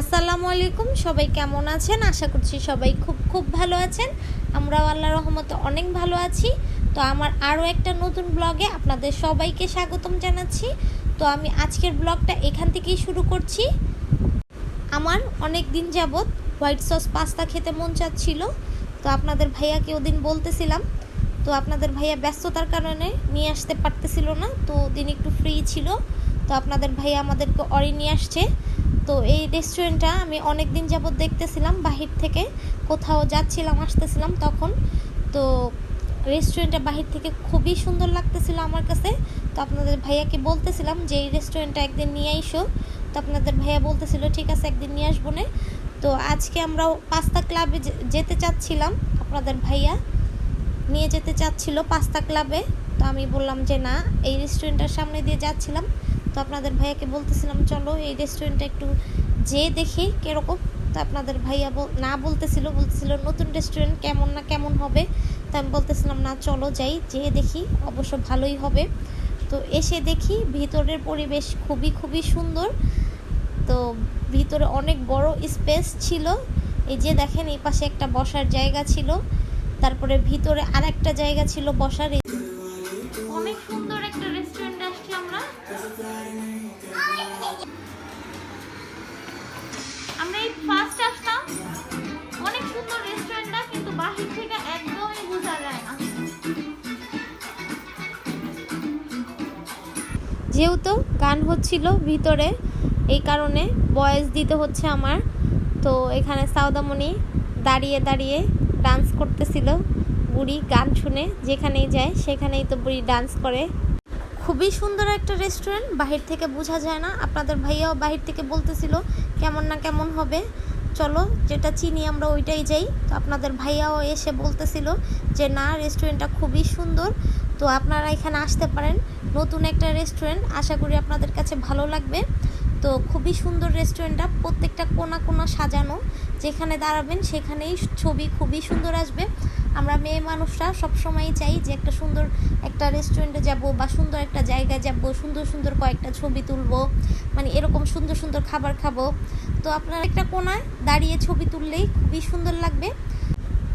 আসসালামু আলাইকুম, সবাই কেমন আছেন? আশা করছি সবাই খুব খুব ভালো আছেন। আমরাও আল্লাহ রহমতে অনেক ভালো আছি। তো আমার আরও একটা নতুন ব্লগে আপনাদের সবাইকে স্বাগতম জানাচ্ছি। তো আমি আজকের ব্লগটা এখান থেকেই শুরু করছি। আমার অনেক দিন যাবৎ হোয়াইট সস পাস্তা খেতে মন চাচ্ছিল। তো আপনাদের ভাইয়াকে ওদিন বলতেছিলাম। তো আপনাদের ভাইয়া ব্যস্ততার কারণে নিয়ে আসতে পারতেছিল না। তো দিন একটু ফ্রি ছিল। তো আপনাদের ভাইয়া আমাদেরকে অরি নিয়ে আসছে। তো এই রেস্টুরেন্টটা আমি অনেক দিন যাবৎ দেখতেছিলাম বাহির থেকে। কোথাও যাচ্ছিলাম, আসতেছিলাম তখন। তো রেস্টুরেন্টটা বাহির থেকে খুবই সুন্দর লাগতেছিল আমার কাছে। তো আপনাদের ভাইয়াকে বলতেছিলাম যে, এই রেস্টুরেন্টটা একদিন নিয়ে আইসো। তো আপনাদের ভাইয়া বলতেছিল, ঠিক আছে, একদিন নিয়ে আসব না। তো আজকে আমরাও পাস্তা ক্লাবে যেতে চাচ্ছিলাম, আপনাদের ভাইয়া নিয়ে যেতে চাচ্ছিল পাস্তা ক্লাবে। তো আমি বললাম যে, না, এই রেস্টুরেন্টটার সামনে দিয়ে যাচ্ছিলাম। তো আপনাদের ভাইয়াকে বলতেছিলাম, চলো এই রেস্টুরেন্টটা একটু যেয়ে দেখি কীরকম। তো আপনাদের ভাইয়া না বলতেছিল বলতেছিল, নতুন রেস্টুরেন্ট কেমন না কেমন হবে? তো আমি বলতেছিলাম, না, চলো যাই, যেয়ে দেখি, অবশ্য ভালোই হবে। তো এসে দেখি ভিতরের পরিবেশ খুবই খুবই সুন্দর। তো ভিতরে অনেক বড় স্পেস ছিল। এই যে দেখেন, এই পাশে একটা বসার জায়গা ছিল। তারপরে ভিতরে আরেকটা জায়গা ছিল বসার। অনেক সুন্দর একটা রেস্টুরেন্ট আমরা? এই ফার্স্ট আসলাম অনেক সুন্দর রেস্টুরেন্টটা কিন্তু বাহির থেকে একদমই বোঝা যায় না। যেহেতু গান হচ্ছিল ভিতরে, এই কারণে ভয়েস দিতে হচ্ছে আমার। তো এখানে সাউদামণি দাঁড়িয়ে দাঁড়িয়ে ডান্স করতেছিল। বুড়ি গান শুনে যেখানেই যায়, সেখানেই তো বুড়ি ডান্স করে। খুবই সুন্দর একটা রেস্টুরেন্ট বাহির থেকে বোঝা যায় না। আপনাদের ভাইয়াও বাহির থেকে বলতেছিল, কেমন না কেমন হবে। চলো, যেটা চিনি আমরা ওইটাই যাই। তো আপনাদের ভাইয়াও এসে বলতেছিল যে, না রেস্টুরেন্টটা খুবই সুন্দর। তো আপনারা এখানে আসতে পারেন। নতুন একটা রেস্টুরেন্ট আশা করি আপনাদের কাছে ভালো লাগবে। তো খুবই সুন্দর রেস্টুরেন্টটা প্রত্যেকটা কোনা কোনা সাজানো। যেখানে দাঁড়াবেন, সেখানেই ছবি খুবই সুন্দর আসবে। আমরা মেয়ে মানুষরা সবসময়ই চাই যে একটা সুন্দর একটা রেস্টুরেন্টে যাব বা সুন্দর একটা জায়গায় যাব সুন্দর সুন্দর কয়েকটা ছবি তুলবো মানে এরকম সুন্দর সুন্দর খাবার খাব। তো আপনারা একটা কোনায় দাঁড়িয়ে ছবি তুললেই খুবই সুন্দর লাগবে।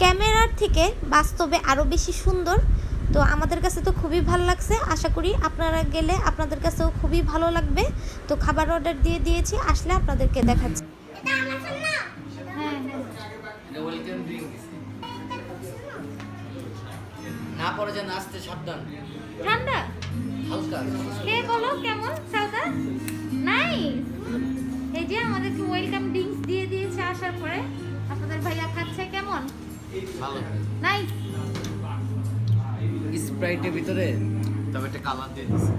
ক্যামেরার থেকে বাস্তবে আরও বেশি সুন্দর। তো আমাদের কাছে তো খুবই ভালো লাগছে। আশা করি আপনারা গেলে আপনাদের কাছেও খুবই ভালো লাগবে। তো খাবার অর্ডার দিয়ে দিয়েছি আসলে আপনাদেরকে দেখাচ্ছি। হ্যাঁ হ্যাঁ। না পরে যেন আসতে সাবধান। ঠান্ডা? হালকা। খেয়ে বলো কেমন? সাউদা নাইস এই যে আমাদেরকে ওয়েলকাম ড্রিঙ্কস দিয়ে দিয়েছে আসার পরে। আপনাদের ভাইয়া খাচ্ছে কেমন? ভালো। নাইস স্প্রাইটের ভিতরে তবে একটা কালার দিয়ে দিছে।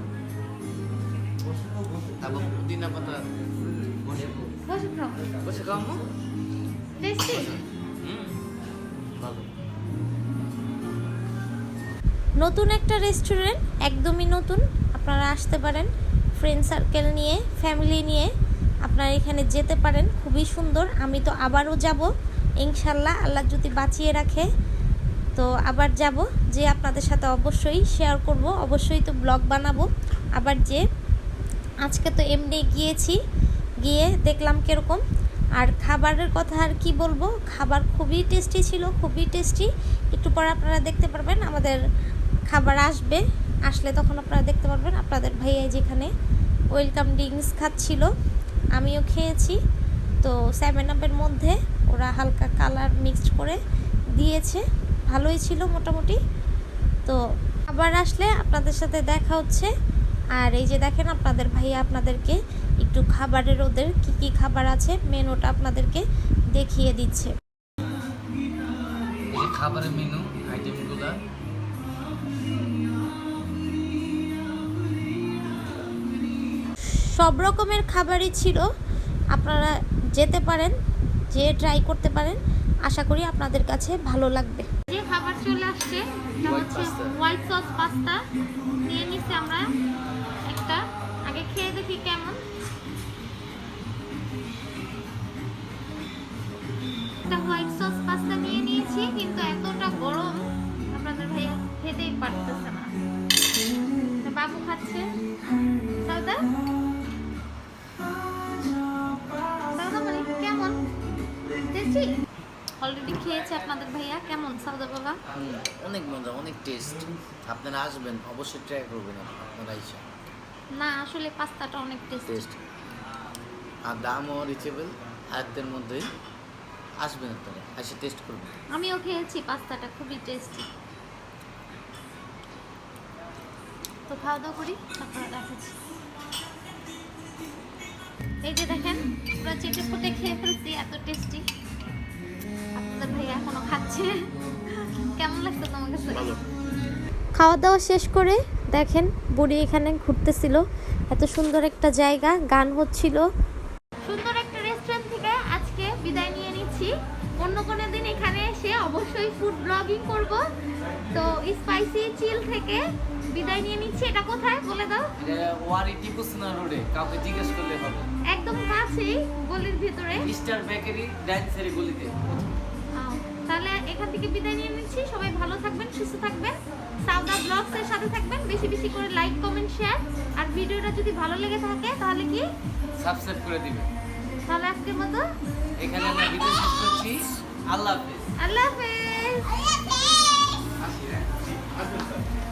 তারপর পুদিনা পাতা বসে বসে খাও। বসে খাও টেস্টি হুম। ভালো। নতুন একটা রেস্টুরেন্ট একদমই নতুন। আপনারা আসতে পারেন ফ্রেন্ড সার্কেল নিয়ে ফ্যামিলি নিয়ে। আপনারা এখানে যেতে পারেন, খুবই সুন্দর। আমি তো আবারও যাব, ইনশাল্লাহ আল্লাহ যদি বাঁচিয়ে রাখে। তো আবার যাব, যে আপনাদের সাথে অবশ্যই শেয়ার করব। অবশ্যই তো ব্লগ বানাবো। আবার যে, আজকে তো এমনি গিয়েছি, গিয়ে দেখলাম কীরকম। আর খাবারের কথা আর কি বলব? খাবার খুবই টেস্টি ছিল, খুবই টেস্টি একটু পরে আপনারা দেখতে পারবেন আমাদের খাবার আসবে, আসলে তখন আপনারা দেখতে পারবেন, আপনাদের ভাইয়া যেখানে ওয়েলকাম ড্রিঙ্কস খাচ্ছিল, আমিও খেয়েছি। তো সেভেন আপের মধ্যে ওরা হালকা কালার মিক্সড করে দিয়েছে, ভালোই ছিল মোটামুটি। তো আবার আসলে আপনাদের সাথে দেখা হচ্ছে, আর এই যে দেখেন আপনাদের ভাইয়া আপনাদেরকে একটু খাবারের ওদের কি কি খাবার আছে মেনুটা আপনাদেরকে দেখিয়ে দিচ্ছে। খাবারের মেনু সব রকমের খাবারই ছিল। আপনারা যেতে পারেন যে ট্রাই করতে পারেন আশা করি আপনাদের কাছে ভালো লাগবে। যে খাবার চলে আসছে হচ্ছে হোয়াইট সস পাস্তা নিয়ে নিচ্ছি আমরা একটা। আগে খেয়ে দেখি কেমন। একটা হোয়াইট সস পাস্তা নিয়ে নিয়েছি কিন্তু এতটা গরম আপনাদের ভাইয়া খেতেই পারতেছে না। বাবু খাচ্ছে। সাউদা টেস্টি অলরেডি খেয়েছে আপনাদের ভাইয়া। কেমন সাউদা বাবা? অনেক মজা অনেক টেস্ট আপনারা আসবেন অবশ্যই ট্রাই করবেন আপনারা ইচ্ছা না আসলে পাস্তাটা অনেক টেস্ট আর দামও রিচেবল আয়ত্তের মধ্যেই আসবেন আপনারা এসে টেস্ট করবেন। আমিও খেয়েছি পাস্তাটা খুবই টেস্টি তো খাওয়া দাওয়া করি তারপরে দেখাচ্ছি এই যে দেখেন পুরো চেটে ফুটে খেয়ে ফেলছি এত টেস্টি আপনাদের ভাইয়া এখনও খাচ্ছে। কেমন লাগছে তোমার কাছে? খাওয়া দাওয়া শেষ করে দেখেন বুড়ি এখানে ঘুরতেছিল। এত সুন্দর একটা জায়গা গান হচ্ছিল। সুন্দর একটা রেস্টুরেন্ট থেকে আজকে বিদায় নিয়ে নিচ্ছি। অন্য কোনো দিন এখানে এসে অবশ্যই ফুড ব্লগিং করব। তো স্পাইসি চিল থেকে বিদায় নিয়ে নিচ্ছি। এটা কোথায়? বলে দাও। ওয়ারি টিপু সিনা রোডে কাউকে জিজ্ঞেস করলে হবে। একদম কাছেই গলির ভিতরে। স্টার বেকারি ডাইনসারি গলিতে। তাহলে এখান থেকে বিদায় নিয়ে নিচ্ছি। সবাই ভালো থাকবেন সুস্থ থাকবেন। সাউদা ব্লগস এর সাথে থাকবেন। বেশি বেশি করে লাইক কমেন্ট শেয়ার আর ভিডিওটা যদি ভালো লেগে থাকে তাহলে কি? সাবস্ক্রাইব করে দিবেন। তাহলে আজকের মতো এখানে আমরা ভিডিও শেষ করছি। আল্লাহ হাফেজ। আল্লাহ হাফেজ। আল্লাহ হাফেজ